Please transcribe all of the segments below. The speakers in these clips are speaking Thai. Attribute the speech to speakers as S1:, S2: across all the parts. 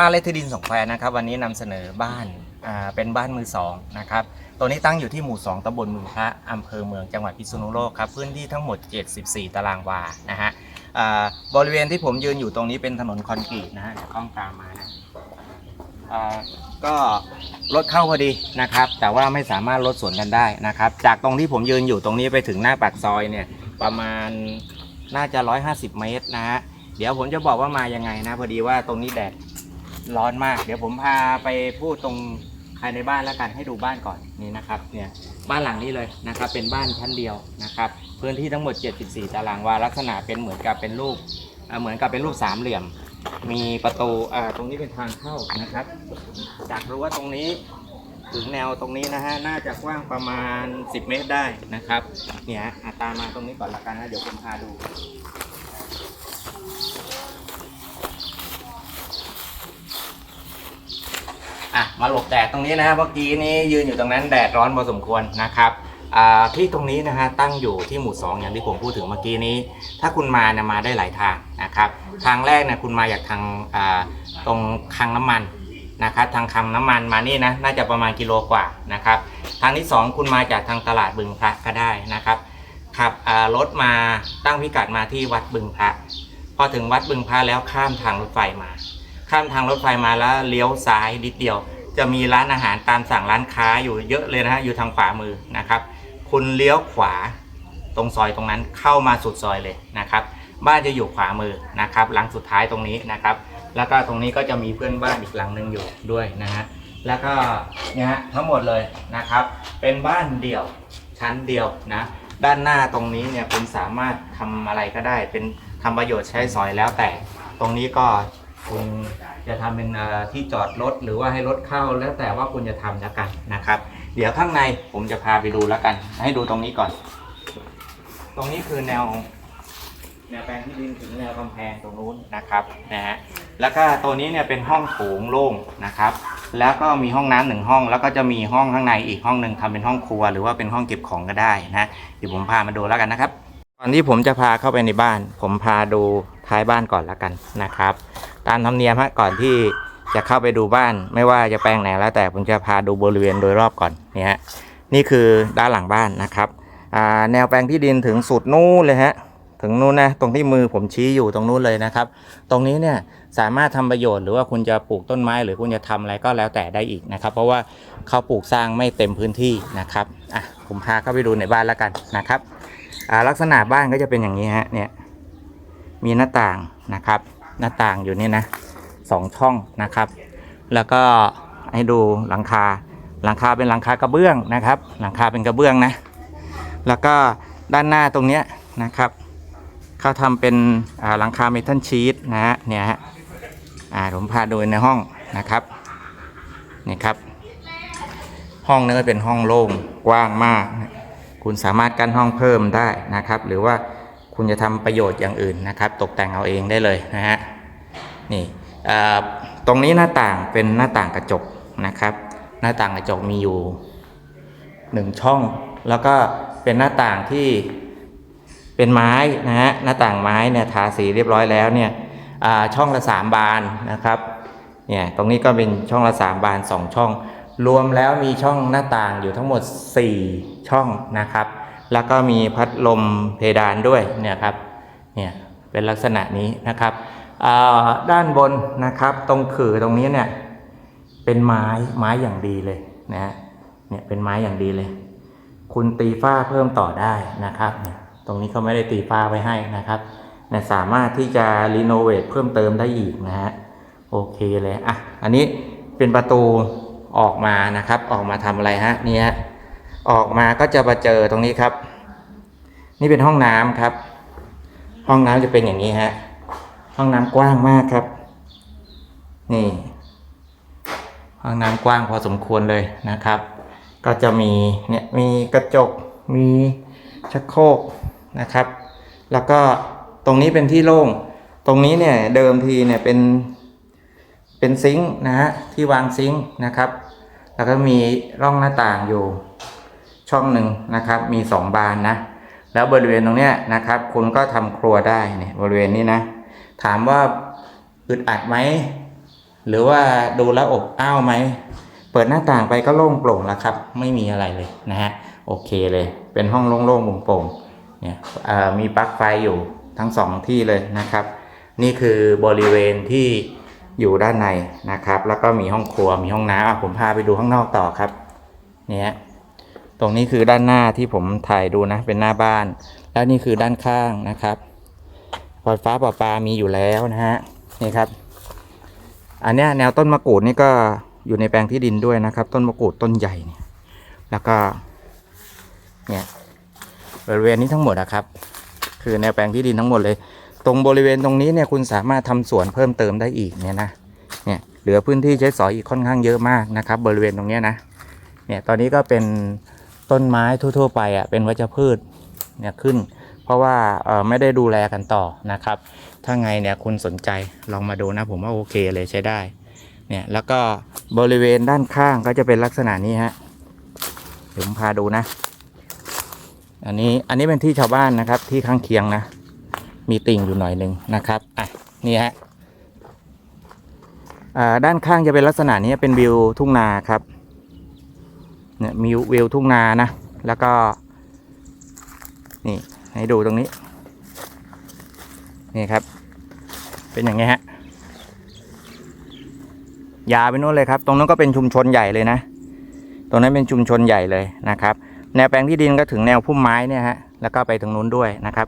S1: ป้าเลทดินสองแควนะครับวันนี้นำเสนอบ้านอ่าเป็นบ้านมือสองนะครับตัวนี้ตั้งอยู่ที่หมู่ 2ตำบลมือพระอำเภอเมืองจังหวัดพิษณุโลกครับพื้นที่ทั้งหมด 74 ตารางวานะฮะบริเวณที่ผมยืนอยู่ตรงนี้เป็นถนนคอนกรีตนะฮะกล้องตามมานะก็รถเข้าพอดีนะครับ แต่ว่าไม่สามารถรถสวนกันได้นะครับ จากตรงที่ผมยืนอยู่ตรงนี้ไปถึงหน้าปากซอยเนี่ยประมาณน่าจะ 150 เมตรนะฮะเดี๋ยวผมจะบอกว่ามายังไงนะพอดีว่าตรงนี้แดด ร้อนมาก เดี๋ยวผมพาไปพูดตรงภายในบ้านแล้วกันให้ดูบ้านก่อนนี่นะครับเนี่ยบ้านหลังนี้เลยนะครับ เป็นบ้านชั้นเดียวนะครับ พื้นที่ทั้งหมด 74 ตารางวาลักษณะเป็นเหมือนกับเป็นรูปเหมือนกับเป็นรูปสามเหลี่ยม มีประตูอ่าตรงนี้เป็นทางเข้านะครับ จากรั้วตรงนี้ถึงแนวตรงนี้นะฮะน่าจะกว้างประมาณ 10 เมตรได้นะครับเนี่ยอะตามมาตรงนี้ก่อนละกันนะเดี๋ยวผมพาดู อะมาหลบแดดตรงนี้นะเมื่อกี้นี้ยืนอยู่ตรงนั้นแดดร้อนพอสมควรนะครับที่ตรงนี้นะฮะตั้งอยู่ที่หมู่ 2 อย่างที่ผมพูดถึงเมื่อกี้นี้ ถ้าคุณมาเนี่ยมาได้หลายทางนะครับทางแรกเนี่ยคุณมาจากทางตรงคลังน้ำมันนะครับทางคลังน้ำมันมานี่นะน่าจะประมาณกิโลกว่านะครับทางที่ 2 คุณมาจากทางตลาดบึงพระก็ได้นะครับขับรถมาตั้งพิกัดมาที่วัดบึงพระ พอถึงวัดบึงพระแล้วข้ามทางรถไฟมา ข้ามทางรถไฟมาแล้วเลี้ยวซ้ายนิดเดียว จะมีร้านอาหารตามสั่งร้านค้าอยู่เยอะเลยนะฮะอยู่ทางขวามือนะครับ คุณเลี้ยวขวาตรงซอยตรงนั้นเข้ามาสุดซอยเลยนะครับ บ้านจะอยู่ขวามือนะครับ หลังสุดท้ายตรงนี้นะครับ แล้วก็ตรงนี้ก็จะมีเพื่อนบ้านอีกหลังหนึ่งอยู่ด้วยนะฮะแล้วก็เนี่ยฮะทั้งหมดเลยนะครับ เป็นบ้านเดี่ยวชั้นเดียวนะด้านหน้าตรงนี้เนี่ยคุณสามารถทำอะไรก็ได้ เป็นทำประโยชน์ใช้สอยแล้วแต่ ตรงนี้ก็ คุณจะทำเป็นที่จอดรถหรือว่าให้รถเข้าแล้วแต่ว่าคุณจะทำแล้วกันนะครับ เดี๋ยวข้างในผมจะพาไปดูแล้วกัน ให้ดูตรงนี้ก่อน ตรงนี้คือแนว แนวแปลงที่ดินถึงแนวกำแพงตรงนู้นนะครับนะฮะแล้วก็ตัวนี้เนี่ยเป็นห้องโถงโล่งนะครับ แล้วก็มีห้องน้ำหนึ่งห้อง แล้วก็จะมีห้องข้างในอีกห้องหนึ่งทำเป็นห้องครัว หรือว่าเป็นห้องเก็บของก็ได้นะเดี๋ยวผมพามาดูแล้วกันนะครับก่อนที่ผมจะพาเข้าไปในบ้าน ผมพาดูท้ายบ้านก่อนแล้วกันนะครับ ตามธรรมเนียมฮะก่อนที่จะเข้าไปดูบ้าน ไม่ว่าจะแปลงไหนแล้วแต่ผมจะพาดูบริเวณโดยรอบก่อนนี่ฮะนี่คือด้านหลังบ้านนะครับแนวแปลงที่ดินถึงสุดนู้นเลยฮะถึงนู้นนะตรงที่มือผมชี้อยู่ตรงนู้นเลยนะครับ ตรงนี้เนี่ยสามารถทำประโยชน์หรือว่าคุณจะปลูกต้นไม้หรือคุณจะทำอะไรก็แล้วแต่ได้อีกนะครับ เพราะว่าเขาปลูกสร้างไม่เต็มพื้นที่นะครับอะผมพาเข้าไปดูในบ้านแล้วกันนะครับลักษณะบ้านก็จะเป็นอย่างนี้ฮะเนี่ยมีหน้าต่างนะครับ หน้าต่างอยู่นี่นะสองช่องนะครับ แล้วก็ให้ดูหลังคาหลังคาเป็นหลังคากระเบื้องนะครับ หลังคาเป็นกระเบื้องนะ แล้วก็ด้านหน้าตรงเนี้ยนะครับเขาทำเป็นหลังคาเมทัลชีตนะฮะเนี่ยฮะผมพาดูในห้องนะครับนี่ครับ ห้องนี้ก็เป็นห้องโล่งกว้างมาก คุณสามารถกั้นห้องเพิ่มได้นะครับ หรือว่า คุณจะทำประโยชน์อย่างอื่นนะครับ ตกแต่งเอาเองได้เลยนะฮะนี่ตรงนี้หน้าต่างเป็นหน้าต่างกระจกนะครับ หน้าต่างกระจกมีอยู่หนึ่งช่อง แล้วก็เป็นหน้าต่างที่เป็นไม้นะฮะหน้าต่างไม้เนี่ยทาสีเรียบร้อยแล้วเนี่ยช่องละสามบานนะครับเนี่ยตรงนี้ก็เป็นช่องละสามบานสองช่อง รวมแล้วมีช่องหน้าต่างอยู่ทั้งหมด 4 ช่องนะครับ แล้วก็มีพัดลมเพดานด้วยเนี่ยครับเนี่ยเป็นลักษณะนี้นะครับอ่าด้านบนนะครับตรงขื่อตรงนี้เนี่ยเป็นไม้ไม้อย่างดีเลยนะฮะเนี่ยเป็นไม้อย่างดีเลย คุณตีฝ้าเพิ่มต่อได้นะครับเนี่ยตรงนี้เขาไม่ได้ตีฝ้าไว้ให้นะครับเนี่ยสามารถที่จะรีโนเวทเพิ่มเติมได้อีกนะฮะโอเคเลยอะอันนี้เป็นประตูออกมานะครับ ออกมาทำอะไรฮะเนี่ฮะ ออกมาก็จะมาเจอตรงนี้ครับ นี่เป็นห้องน้ำครับ ห้องน้ำจะเป็นอย่างนี้ฮะ ห้องน้ำกว้างมากครับ นี่ ห้องน้ำกว้างพอสมควรเลยนะครับ ก็จะมีเนี่ยมีกระจกมีชักโครกนะครับ แล้วก็ตรงนี้เป็นที่โล่ง ตรงนี้เนี่ยเดิมทีเนี่ยเป็นเป็นซิงค์นะฮะที่วางซิงค์นะครับ แล้วก็มีร่องหน้าต่างอยู่ ช่องหนึ่งนะครับมีสองบานนะ แล้วบริเวณตรงเนี้ยนะครับ คุณก็ทำครัวได้เนี่ยบริเวณนี้นะ ถามว่าอึดอัดไหมหรือว่าดูแลอบอ้าวไหมเปิดหน้าต่างไปก็โล่งโปร่งแล้วครับ ไม่มีอะไรเลยนะฮะโอเคเลย เป็นห้องโล่งๆโปร่งๆเนี่ยเอ่อมีปลั๊กไฟอยู่ทั้งสองที่เลยนะครับ นี่คือบริเวณที่อยู่ด้านในนะครับ แล้วก็มีห้องครัวมีห้องน้ำผมพาไปดูข้างนอกต่อครับ เนี่ย ตรงนี้คือด้านหน้าที่ผมถ่ายดูนะ เป็นหน้าบ้าน แล้วนี่คือด้านข้างนะครับไฟฟ้าประปามีอยู่แล้วนะฮะนี่ครับ อันนี้แนวต้นมะกรูดนี่ก็อยู่ในแปลงที่ดินด้วยนะครับ ต้นมะกรูดต้นใหญ่เนี่ยแล้วก็เนี่ยบริเวณนี้ทั้งหมดนะครับ คือแนวแปลงที่ดินทั้งหมดเลย ตรงบริเวณตรงนี้เนี่ยคุณสามารถทำสวนเพิ่มเติมได้อีกเนี่ยนะเนี่ยเหลือพื้นที่ใช้สอยอีกค่อนข้างเยอะมากนะครับ บริเวณตรงเนี้ยนะเนี่ยตอนนี้ก็เป็น ต้นไม้ทั่ว ๆ ไปอะเป็นวัชพืชเนี่ยขึ้น เพราะว่าเออไม่ได้ดูแลกันต่อนะครับ ถ้าไงเนี่ยคุณสนใจลองมาดูนะผมว่าโอเคเลยใช้ได้เนี่ยแล้วก็บริเวณด้านข้างก็จะเป็นลักษณะนี้ฮะเดี๋ยวผมพาดูนะ อันนี้อันนี้เป็นที่ชาวบ้านนะครับที่ข้างเคียงนะ มีติ่งอยู่หน่อยหนึ่งนะครับอะนี่ฮะอ่าด้านข้างจะเป็นลักษณะนี้เป็นวิวทุ่งนาครับ เนี่ยมีวิวทุ่งนานะ แล้วก็ นี่ให้ดูตรงนี้ นี่ครับ เป็นอย่างเงี้ยฮะ ยาวไปนู้นเลยครับ ตรงนั้นก็เป็นชุมชนใหญ่เลยนะ ตรงนั้นเป็นชุมชนใหญ่เลยนะครับ แนวแปลงที่ดินก็ถึงแนวพุ่มไม้เนี่ยฮะ แล้วก็ไปตรงนู้นด้วยนะครับ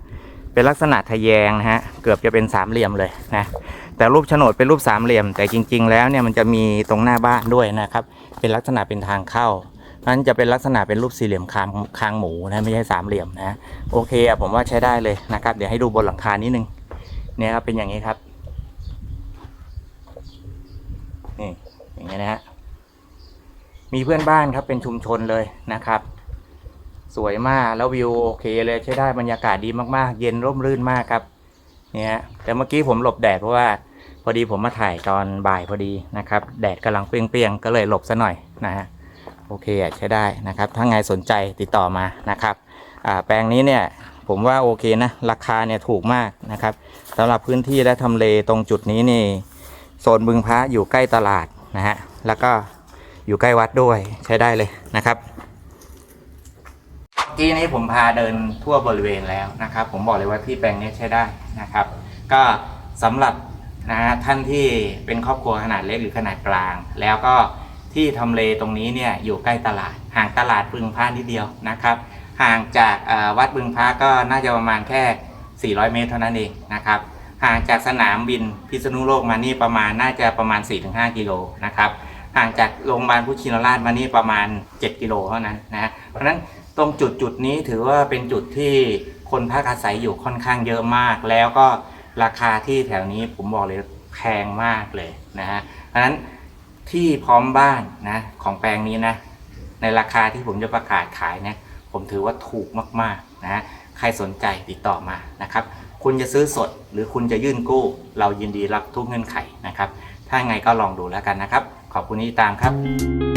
S1: เป็นลักษณะทะแยงนะฮะ เกือบจะเป็นสามเหลี่ยมเลยนะ แต่รูปโฉนดเป็นรูปสามเหลี่ยม แต่จริง ๆ แล้วเนี่ยมันจะมีตรงหน้าบ้านด้วยนะครับ เป็นลักษณะเป็นทางเข้า นั้นจะเป็นลักษณะเป็นรูปสี่เหลี่ยมคางคางหมูนะไม่ใช่สามเหลี่ยมนะโอเคอะผมว่าใช้ได้เลยนะครับเดี๋ยวให้ดูบนหลังคานิดนึงเนี่ยครับเป็นอย่างนี้ครับนี่อย่างนี้นะฮะมีเพื่อนบ้านครับเป็นชุมชนเลยนะครับ สวยมากแล้ววิวโอเคเลยใช้ได้บรรยากาศดีมากๆ เย็นร่มรื่นมากครับเนี่ยแต่เมื่อกี้ผมหลบแดดเพราะว่าพอดีผมมาถ่ายตอนบ่ายพอดีนะครับ แดดกำลังเปรี้ยงๆก็เลยหลบซะหน่อยนะฮะ โอเคใช้ได้นะครับ ถ้าไงสนใจติดต่อมานะครับแปลงนี้เนี่ยผมว่าโอเคนะ ราคาเนี่ยถูกมากนะครับสำหรับพื้นที่และทำเลตรงจุดนี้นี่โซนบึงพระอยู่ใกล้ตลาดนะฮะแล้วก็อยู่ใกล้วัดด้วยใช้ได้เลยนะครับเมื่อกี้นี้ผมพาเดินทั่วบริเวณแล้วนะครับ ผมบอกเลยว่าที่แปลงนี้ใช้ได้นะครับ ก็สำหรับนะฮะท่านที่เป็นครอบครัวขนาดเล็กหรือขนาดกลาง แล้วก็ ที่ทำเลตรงนี้เนี่ยอยู่ใกล้ตลาด ห่างตลาดบึงพระนิดเดียวนะครับ ห่างจากวัดบึงพระก็น่าจะประมาณแค่ 400 เมตรเท่านั้นเองนะครับ ห่างจากสนามบินพิษณุโลกมานี่ประมาณน่าจะประมาณ 4-5 กิโลนะครับ ห่างจากโรงพยาบาลพุทธชินราชมานี่ประมาณ 7 กิโลเท่านั้นนะฮะเพราะฉะนั้นตรงจุดจุดนี้ถือว่าเป็นจุดที่คนพักอาศัยอยู่ค่อนข้างเยอะมาก แล้วก็ราคาที่แถวนี้ผมบอกเลยแพงมากเลยนะฮะเพราะฉะนั้น ที่พร้อมบ้านนะของแปลงนี้นะในราคาที่ผมจะประกาศขายเนี่ยผมถือว่าถูกมากๆนะฮะใครสนใจติดต่อมานะครับ คุณจะซื้อสดหรือคุณจะยื่นกู้ เรายินดีรับทุกเงื่อนไขนะครับ ถ้าไงก็ลองดูแล้วกันนะครับ ขอบคุณที่ติดตามครับ